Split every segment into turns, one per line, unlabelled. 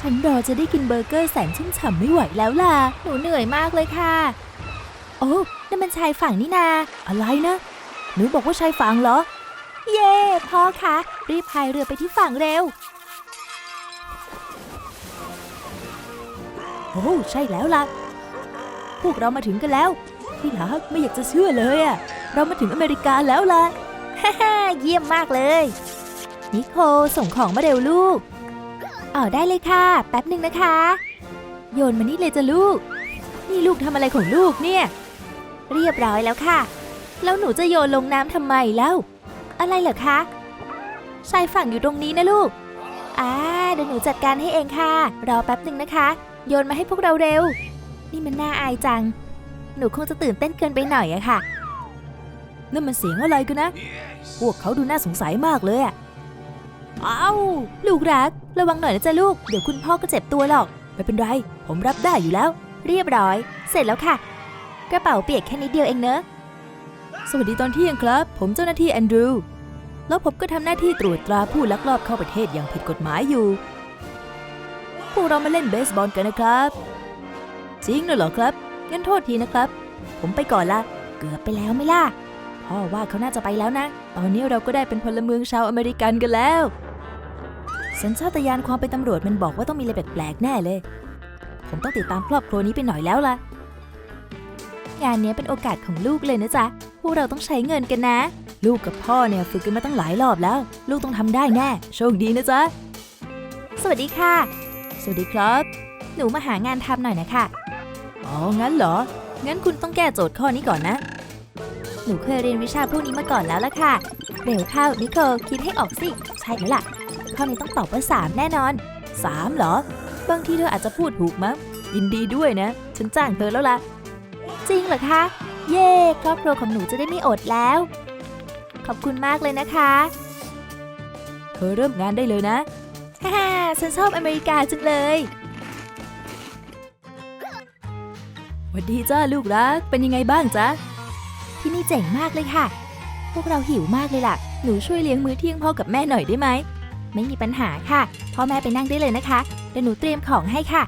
ฉันรอจะได้กินเบอร์เกอร์แสนชุ่มฉ่ำไม่ไหวแล้วล่ะ หนูเหนื่อยมากเลยค่ะ โอ้นั่นมันชายฝั่งนี่นา อะไรนะ หนูบอกว่าชายฝั่งเหรอ เย่พ่อคะรีบพายเรือไปที่ฝั่งเร็ว โอ้ใช่แล้วล่ะ พวกเรามาถึงกันแล้วพี่รักไม่อยากจะเชื่อเลยอะเรามาถึงอเมริกาแล้วล่ะฮ่าฮ่าเยี่ยมมากเลย นิโคส่งของมาเร็วลูก อ๋อได้เลยค่ะ แป๊บหนึ่งนะคะ โยนมานี่เลยจ้ะลูก นี่ลูกทำอะไรของลูกเนี่ย เรียบร้อยแล้วค่ะ แล้วหนูจะโยนลงน้ำทำไมแล้ว อะไรเหรอคะชายฝั่งอยู่ตรงนี้นะลูกอ่าเดี๋ยวหนูจัดการให้เองค่ะ รอแป๊บหนึ่งนะคะ โยนมาให้พวกเราเร็ว นี่มันน่าอายจัง หนูคงจะตื่นเต้นเกินไปหน่อยอะค่ะนั่นมันเสียงอะไรกันนะ พวกเขาดูน่าสงสัยมากเลยอะ อ้าวลูกรัก ระวังหน่อยนะจ๊ะลูก เดี๋ยวคุณพ่อก็เจ็บตัวหรอก ไม่เป็นไร ผมรับได้อยู่แล้ว เรียบร้อย เสร็จแล้วค่ะ กระเป๋าเปียกแค่นิดเดียวเองเนอะ สวัสดีตอนเที่ยงครับ ผมเจ้าหน้าที่แอนดรูว์แล้วผมก็ทำหน้าที่ตรวจตราผู้ลักลอบเข้าประเทศอย่างผิดกฎหมายอยู่ พวกเรามาเล่นเบสบอลกันนะครับ จริงเหรอครับ งั้นโทษทีนะครับ ผมไปก่อนละ เกือบไปแล้วไม่ล่ะ พ่อว่าเขาน่าจะไปแล้วนะ ตอนนี้เราก็ได้เป็นพลเมืองชาวอเมริกันกันแล้ว สัญชาตญาณความเป็นตำรวจมันบอกว่าต้องมีอะไรแปลกๆแน่เลย ผมต้องติดตามครอบครัวนี้ไปหน่อยแล้วล่ะ งานนี้เป็นโอกาสของลูกเลยนะจ๊ะ พวกเราต้องใช้เงินกันนะ ลูกกับพ่อเนี่ยฝึกกันมาตั้งหลายรอบแล้ว ลูกต้องทำได้แน่ โชคดีนะจ๊ะ สวัสดีค่ะ สวัสดีครับ หนูมาหางานทำหน่อยนะคะ อ๋อ งั้นเหรอ งั้นคุณต้องแก้โจทย์ข้อนี้ก่อนนะ หนูเคยเรียนวิชาพวกนี้มาก่อนแล้วล่ะค่ะ เร็วเข้านิโคลคิดให้ออกสิ ใช่แล้วล่ะ ข้อนี้ต้องตอบว่า 3 แน่นอน 3 เหรอ บางทีเธออาจจะพูดถูกมั้งยินดีด้วยนะ ฉันจ้างเธอแล้วล่ะ จริงเหรอคะ เย่ครอบครัวของหนูจะได้ไม่อดแล้ว ขอบคุณมากเลยนะคะ เธอเริ่มงานได้เลยนะฮ่าฉันชอบอเมริกาจังเลยวัสดีจ้าลูกรัก เป็นยังไงบ้างจ๊ะ ที่นี่เจ๋งมากเลยค่ะ พวกเราหิวมากเลยล่ะ หนูช่วยเลี้ยงมื้อเที่ยงพ่อกับแม่หน่อยได้ไหม ไม่มีปัญหาค่ะ พ่อแม่ไปนั่งได้เลยนะคะ เดี๋ยวหนูเตรียมของให้ค่ะ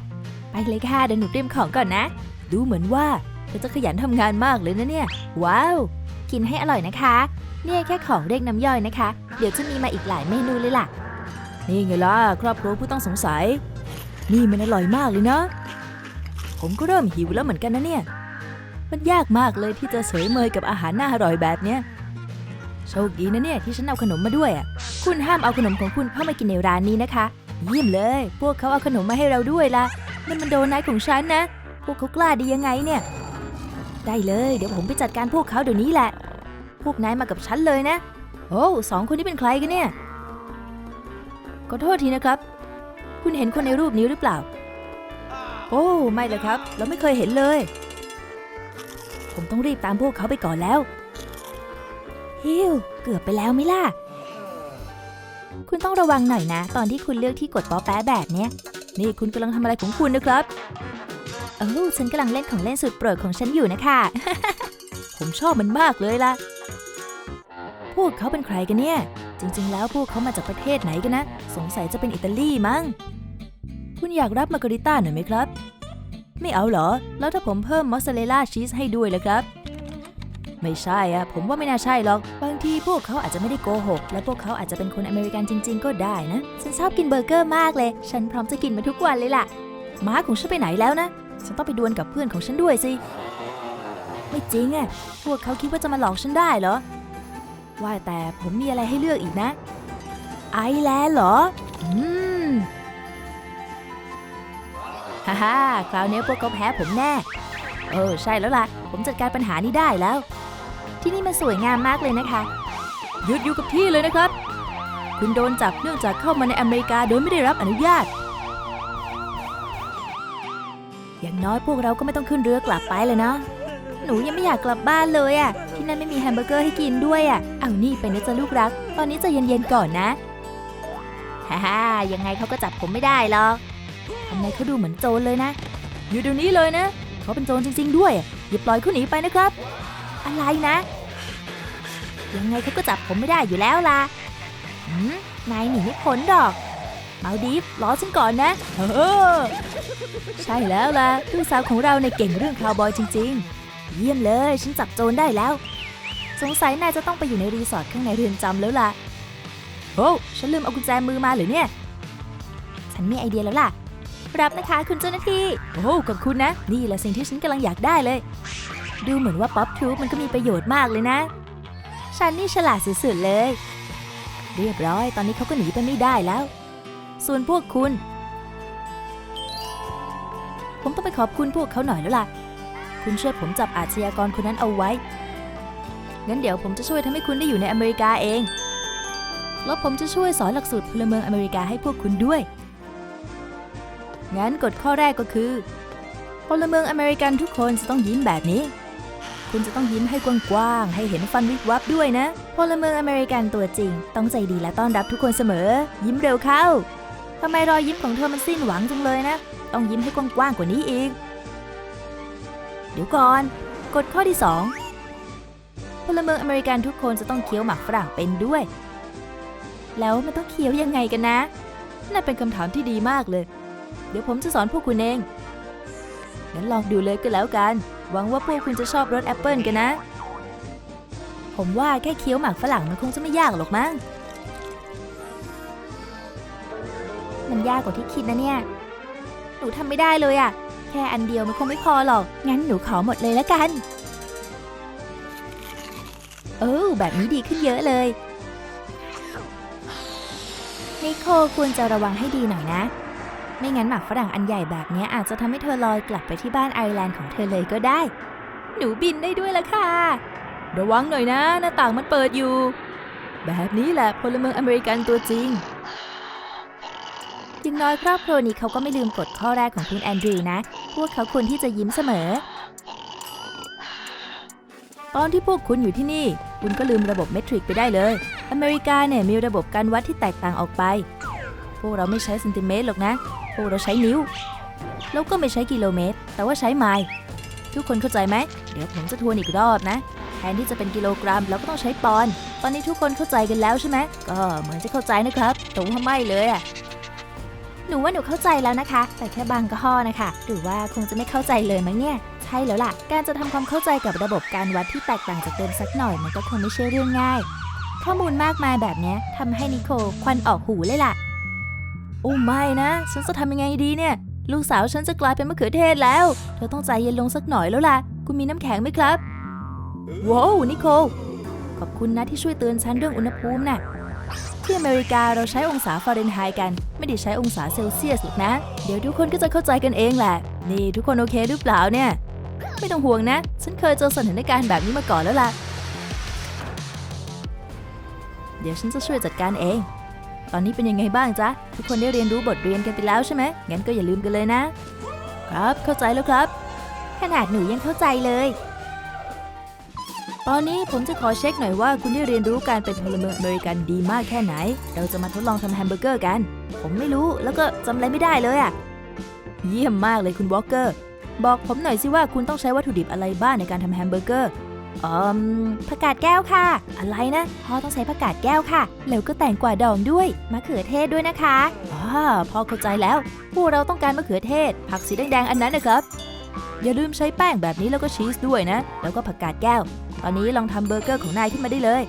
ไปเลยค่ะ เดี๋ยวหนูเตรียมของก่อนนะ ดูเหมือนว่าเธอจะขยันทำงานมากเลยนะเนี่ย ว้าว กินให้อร่อยนะคะ เนี่ยแค่ของเรียกน้ำย่อยนะคะ เดี๋ยวจะมีมาอีกหลายเมนูเลยล่ะ นี่ไงล่ะครอบครัวผู้ต้องสงสัย นี่มันอร่อยมากเลยนะผมก็เริ่มหิวแล้วเหมือนกันนะเนี่ย มันยากมากเลยที่จะเสยเมยกับอาหารน่าอร่อยแบบเนี้ย โชคดีนะเนี่ยที่ฉันเอาขนมมาด้วยอะ คุณห้ามเอาขนมของคุณเข้ามากินในร้านนี้นะคะเยี่ยมเลย พวกเขาเอาขนมมาให้เราด้วยล่ะนั่นมันโดนัทของฉันนะ พวกเขากล้าดียังไงเนี่ย ได้เลย เดี๋ยวผมไปจัดการพวกเขาเดี๋ยวนี้แหละ พวกนายมากับฉันเลยนะ โอ้สองคนนี้เป็นใครกันเนี่ย ขอโทษทีนะครับ คุณเห็นคนในรูปนี้หรือเปล่า โอ้ไม่เลยครับ เราไม่เคยเห็นเลย ผมต้องรีบตามพวกเขาไปก่อนแล้วฮิวเกือบไปแล้วไหมล่ะ คุณต้องระวังหน่อยนะ ตอนที่คุณเลือกที่กดป๊อแป๊ะแบบเนี้ย นี่คุณกำลังทำอะไรของคุณนะครับเออฉันกำลังเล่นของเล่นสุดโปรดของฉันอยู่นะคะ ผมชอบมันมากเลยล่ะ พวกเขาเป็นใครกันเนี่ย จริงๆ แล้วพวกเขามาจากประเทศไหนกันนะ สงสัยจะเป็นอิตาลีมั้ง คุณอยากรับมาการิต้าหน่อยไหมครับ ไม่เอาเหรอ แล้วถ้าผมเพิ่มมอสซาเรลล่าชีสให้ด้วยล่ะครับ ไม่ใช่อะผมว่าไม่น่าใช่หรอก บางทีพวกเขาอาจจะไม่ได้โกหก และพวกเขาอาจจะเป็นคนอเมริกันจริง ๆ ก็ได้นะ ฉันชอบกินเบอร์เกอร์มากเลย ฉันพร้อมจะกินมาทุกวันเลยล่ะ ม้าของฉันไปไหนแล้วนะ ฉันต้องไปดวลกับเพื่อนของฉันด้วยสิ ไม่จริงอะพวกเขาคิดว่าจะมาหลอกฉันได้เหรอ ว่าแต่ผมมีอะไรให้เลือกอีกนะ ไอแลนด์เหรอ อืม ฮ่าฮ่าคราวนี้พวกเขาแพ้ผมแน่ เออใช่แล้วล่ะ ผมจัดการปัญหานี้ได้แล้ว ที่นี่มันสวยงามมากเลยนะคะหยุดอยู่กับที่เลยนะครับ คุณโดนจับเนื่องจากเข้ามาในอเมริกาโดยไม่ได้รับอนุญาต อย่างน้อยพวกเราก็ไม่ต้องขึ้นเรือกลับไปเลยนะ หนูยังไม่อยากกลับบ้านเลยอะ่ะ ที่นั่นไม่มีแฮมเบอร์เกอร์ให้กินด้วยอะ่ะ เอานี่ไปนะจ๊ะลูกรัก ตอนนี้จะเย็นๆก่อนนะ ฮ่าฮ่ายังไงเขาก็จับผมไม่ได้หรอกทำไมเขาดูเหมือนโจรเลยนะ อยู่เดี๋ยวนี้เลยนะ เขาเป็นโจรจริง ๆ ด้วย อย่าปล่อยเขาหนีไปนะครับ อะไรนะ ยังไงเขาก็จับผมไม่ได้อยู่แล้วล่ะหืมนายหนีไม่พ้นดอกเอาดีฟล้อฉันก่อนนะเออใช่แล้วล่ะลูกสาวของเราเนี่ยเก่งเรื่องคาวบอยจริง ๆ เยี่ยมเลย ฉันจับโจรได้แล้ว สงสัยนายจะต้องไปอยู่ในรีสอร์ทข้างในเรือนจำแล้วล่ะโอ้ฉันลืมเอากุญแจมือมาหรือเนี่ย ฉันมีไอเดียแล้วล่ะ รับนะคะคุณเจ้าหน้าที่ โอ้ขอบคุณนะ นี่แหละสิ่งที่ฉันกำลังอยากได้เลย ดูเหมือนว่าป๊อปทูปมันก็มีประโยชน์มากเลยนะ ฉันนี่ฉลาดสุดๆเลย เรียบร้อย ตอนนี้เขาก็หนีไปไม่ได้แล้ว ส่วนพวกคุณ ผมต้องไปขอบคุณพวกเขาหน่อยแล้วล่ะ คุณช่วยผมจับอาชญากรคนนั้นเอาไว้ งั้นเดี๋ยวผมจะช่วยทำให้คุณได้อยู่ในอเมริกาเอง แล้วผมจะช่วยสอนหลักสูตรพลเมืองอเมริกาให้พวกคุณด้วย งั้นกฎข้อแรกก็คือพลเมืองอเมริกันทุกคนจะต้องยิ้มแบบนี้ คุณจะต้องยิ้มให้กว้างๆ ให้เห็นฟันวิบวับด้วยนะ พลเมืองอเมริกันตัวจริง ต้องใจดีและต้อนรับทุกคนเสมอ ยิ้มเร็วเข้า ทำไมรอยยิ้มของเธอมันสิ้นหวังจังเลยนะ ต้องยิ้มให้กว้างๆ กว่านี้อีก เดี๋ยวก่อน กฎข้อที่ 2 พลเมืองอเมริกันทุกคนจะต้องเคี้ยวหมากฝรั่งเป็นด้วย แล้วมันต้องเคี้ยวยังไงกันนะนั่นเป็นคำถามที่ดีมากเลย เดี๋ยวผมจะสอนพวกคุณเองงั้นลองดูเลยก็แล้วกัน หวังว่าพวกคุณจะชอบรสแอปเปิลกันนะ ผมว่าแค่เคี้ยวหมากฝรั่งมันคงจะไม่ยากหรอกมั้ง มันยากกว่าที่คิดนะเนี่ย หนูทำไม่ได้เลยอะแค่อันเดียวมันคงไม่พอหรอก งั้นหนูขอหมดเลยแล้วกัน เออแบบนี้ดีขึ้นเยอะเลยนิโคควรจะระวังให้ดีหน่อยนะ ไม่งั้นหมากฝรั่งอันใหญ่แบบนี้อาจจะทำให้เธอลอยกลับไปที่บ้านไอร์แลนด์ของเธอเลยก็ได้ หนูบินได้ด้วยละค่ะ ระวังหน่อยนะ หน้าต่างมันเปิดอยู่ แบบนี้แหละพลเมืองอเมริกันตัวจริงอย่างน้อยครอบครัวนี้เขาก็ไม่ลืมกฎข้อแรกของคุณแอนดรูนะ พวกเขาควรที่จะยิ้มเสมอ ตอนที่พวกคุณอยู่ที่นี่ คุณก็ลืมระบบเมทริกไปได้เลย อเมริกาเนี่ยมีระบบการวัดที่แตกต่างออกไป พวกเราไม่ใช้เซนติเมตรหรอกนะ พวกเราใช้นิ้ว แล้วก็ไม่ใช้กิโลเมตร แต่ว่าใช้ไมล์ ทุกคนเข้าใจไหม เดี๋ยวผมจะทวนอีกรอบนะ แทนที่จะเป็นกิโลกรัมเราก็ต้องใช้ปอนด์ ตอนนี้ทุกคนเข้าใจกันแล้วใช่ไหม ก็เหมือนจะเข้าใจนะครับ แต่ว่าไม่เลยอะหนูว่าหนูเข้าใจแล้วนะคะ แต่แค่บางข้อนะคะ หรือว่าคงจะไม่เข้าใจเลยมั้งเนี่ย ใช่แล้วล่ะ การจะทำความเข้าใจกับระบบการวัดที่แตกต่างจากเดิมสักหน่อยมันก็คงไม่ใช่เรื่องง่าย ข้อมูลมากมายแบบนี้ทำให้นิโคควันออกหูเลยล่ะ โอ้ไม่นะ ฉันจะทำยังไงดีเนี่ย ลูกสาวฉันจะกลายเป็นมะเขือเทศแล้ว เธอต้องใจเย็นลงสักหน่อยแล้วล่ะ คุณมีน้ำแข็งไหมครับว้าวนิโคลขอบคุณนะที่ช่วยเตือนฉันเรื่องอุณหภูมิน่ะที่อเมริกาเราใช้องศาฟาเรนไฮต์กัน ไม่ได้ใช้องศาเซลเซียสหรอกนะ เดี๋ยวทุกคนก็จะเข้าใจกันเองแหละ นี่ทุกคนโอเคหรือเปล่าเนี่ย ไม่ต้องห่วงนะ ฉันเคยเจอสถานการณ์แบบนี้มาก่อนแล้วล่ะ เดี๋ยวฉันจะช่วยจัดการเอง ตอนนี้เป็นยังไงบ้างจ๊ะ ทุกคนได้เรียนรู้บทเรียนกันไปแล้วใช่ไหมงั้นก็อย่าลืมกันเลยนะ ครับเข้าใจแล้วครับ ขนาดหนูยังเข้าใจเลย ตอนนี้ผมจะขอเช็คหน่อยว่าคุณได้เรียนรู้การเป็นพลเมืองอเมริกันดีมากแค่ไหน เราจะมาทดลองทำแฮมเบอร์เกอร์กัน ผมไม่รู้แล้วก็จำอะไรไม่ได้เลยอะเยี่ยมมากเลยคุณวอลเกอร์บอกผมหน่อยสิว่าคุณต้องใช้วัตถุดิบอะไรบ้างในการทำแฮมเบอร์เกอร์ อืมผักกาดแก้วค่ะ อะไรนะพ่อต้องใช้ผักกาดแก้วค่ะ แล้วก็แตงกวาดองด้วยมะเขือเทศด้วยนะคะอ่าพ่อเข้าใจแล้ว พวกเราต้องการมะเขือเทศ ผักสีแดงๆอันนั้นนะครับอย่าลืมใช้แป้งแบบนี้แล้วก็ชีสด้วยนะ แล้วก็ผักกาดแก้ว ตอนนี้ลองทำเบอร์เกอร์ของนายขึ้นมาได้เลย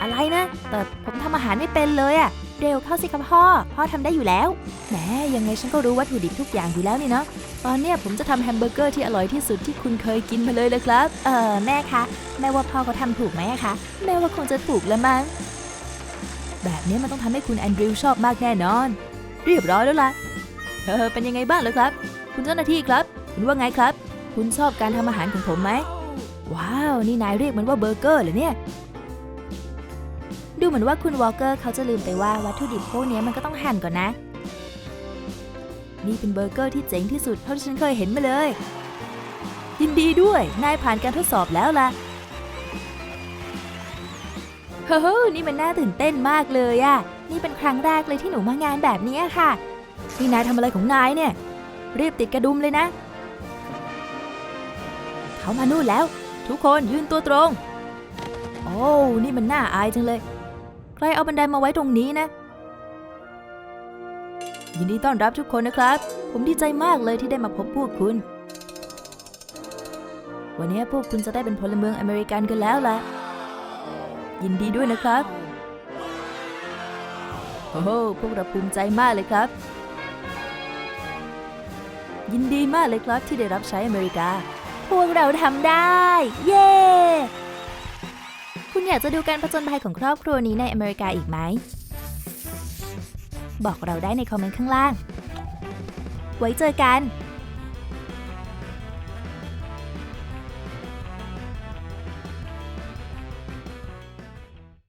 อะไรนะ แต่ผมทำอาหารไม่เป็นเลยอะ เร็วเข้าสิครับพ่อ พ่อทำได้อยู่แล้ว แหมยังไงฉันก็รู้วัตถุดิบทุกอย่างอยู่แล้วนี่เนาะ ตอนเนี้ยผมจะทำแฮมเบอร์เกอร์ที่อร่อยที่สุดที่คุณเคยกินมาเลยเลยครับ เออแม่คะ แม่ว่าพ่อเขาทำถูกไหมคะ แม่ว่าคงจะถูกแล้วมั้ง แบบนี้มันต้องทำให้คุณแอนดริวชอบมากแน่นอน เรียบร้อยแล้วล่ะ เออเป็นยังไงบ้างเลยครับ คุณเจ้าหน้าที่ครับ คุณว่าไงครับ คุณชอบการทำอาหารของผมไหมว้าว นี่นายเรียกมันว่าเบอร์เกอร์เหรอเนี่ย ดูเหมือนว่าคุณวอลเกอร์เขาจะลืมไปว่าวัตถุดิบพวกนี้มันก็ต้องหั่นก่อนนะ นี่เป็นเบอร์เกอร์ที่เจ๋งที่สุดเท่าที่ฉันเคยเห็นมาเลย ยินดีด้วย นายผ่านการทดสอบแล้วล่ะเฮ้ยนี่มันน่าตื่นเต้นมากเลยอะนี่เป็นครั้งแรกเลยที่หนูมางานแบบนี้ค่ะ นี่นายทำอะไรของนายเนี่ย รีบติดกระดุมเลยนะ เขามานู่นแล้ว ทุกคนยืนตัวตรง โอ้ นี่มันน่าอายจังเลย ใครเอาบันไดมาไว้ตรงนี้นะ ยินดีต้อนรับทุกคนนะครับ ผมดีใจมากเลยที่ได้มาพบพวกคุณ วันนี้พวกคุณจะได้เป็นพลเมืองอเมริกันกันแล้วล่ะ ยินดีด้วยนะครับ โอ้โหพวกเราภูมิใจมากเลยครับ ยินดีมากเลยครับที่ได้รับใช้อเมริกา พวกเราทำได้ เย้ คุณอยากจะดูการผจญภัยของครอบครัวนี้ในอเมริกาอีกไหม บอกเราได้ในคอมเมนต์ข้างล่าง ไว้เจอกัน